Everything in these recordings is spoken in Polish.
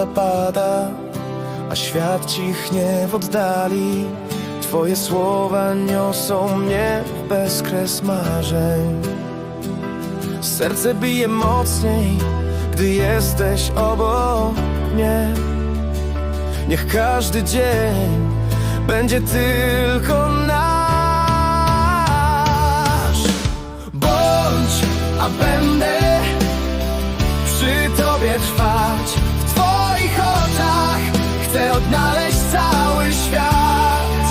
pada, a świat cichnie w oddali. Twoje słowa niosą mnie w bezkres marzeń. Serce bije mocniej, gdy jesteś obok mnie. Niech każdy dzień będzie tylko nasz. Bądź, a będę odnaleźć cały świat.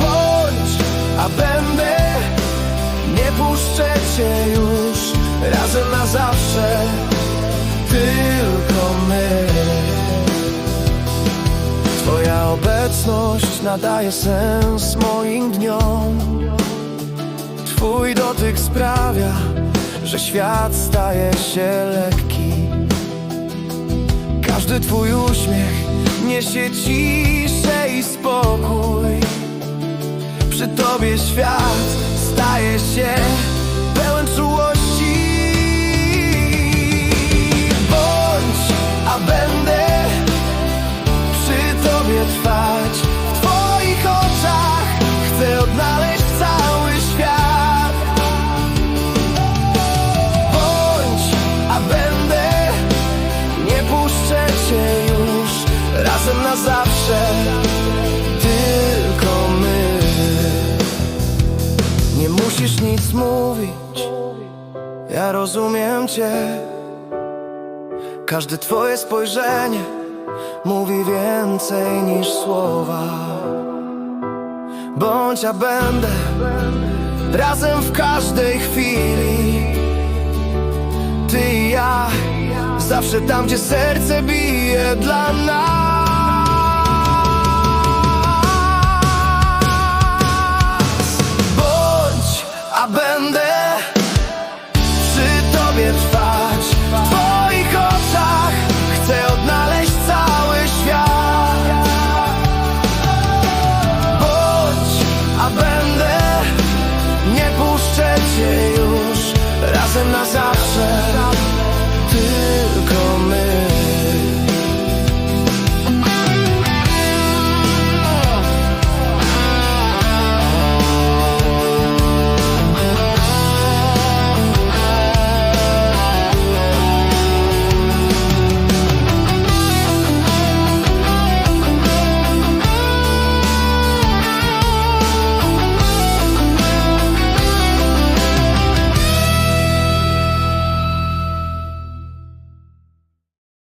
Bądź, a będę nie puszczę cię już razem na zawsze, tylko my. Twoja obecność nadaje sens moim dniom. Twój dotyk sprawia, że świat staje się lekki. Każdy twój uśmiech niesie ciszę i spokój. Przy tobie świat staje się musisz nic mówić, ja rozumiem cię. Każde twoje spojrzenie mówi więcej niż słowa. Bądź, a będę razem w każdej chwili. Ty i ja, zawsze tam, gdzie serce bije dla nas. A